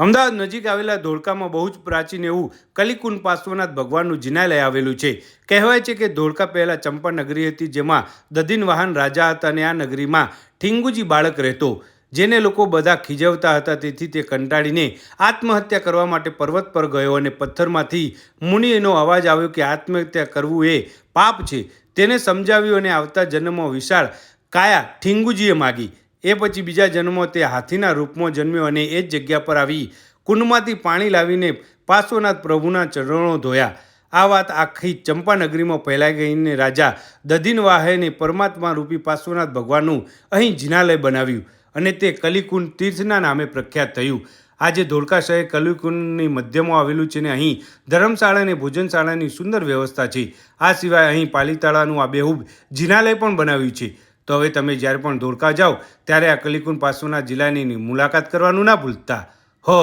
અમદાવાદ નજીક આવેલા ધોળકામાં બહુ જ પ્રાચીન એવું કલિકુંડ પાર્શ્વનાથ ભગવાનનું જિનાલય આવેલું છે. કહેવાય છે કે ધોળકા પહેલાં ચંપા નગરી હતી જેમાં દધિનવાહન રાજા હતા અને આ નગરીમાં ઠીંગુજી બાળક રહેતો. જેને લોકો બધા ખીજવતા હતા તેથી તે કંટાળીને આત્મહત્યા કરવા માટે પર્વત પર ગયો અને પથ્થરમાંથી મુનિનો અવાજ આવ્યો કે આત્મહત્યા કરવું એ પાપ છે. તેને સમજાવ્યું અને આવતા જન્મમાં વિશાળ કાયા ઠીંગુજીએ માગી. એ પછી બીજા જન્મો તે હાથીના રૂપમાં જન્મ્યો અને એ જ જગ્યા પર આવી કુંડમાંથી પાણી લાવીને પાર્શ્વનાથ પ્રભુના ચરણો ધોયા. આ વાત આખી ચંપાનગરીમાં ફેલાઈ ગઈને રાજા દધિનવાહેને પરમાત્મા રૂપી પાર્શ્વનાથ ભગવાનનું અહીં જિનાલય બનાવ્યું અને તે કલિકુંડ તીર્થના નામે પ્રખ્યાત થયું. આજે ધોળકા શહેર કલિકુંડની મધ્યમાં આવેલું છે ને અહીં ધર્મશાળા અને ભોજનશાળાની સુંદર વ્યવસ્થા છે. આ સિવાય અહીં પાલીતાળાનું આ બેહુબ જિનાલય પણ બનાવ્યું છે. તો હવે તમે જ્યારે પણ ધોળકા જાઓ, ત્યારે આ કલીકુન પાસોના જિલ્લાની મુલાકાત કરવાનું ના ભૂલતા. હો!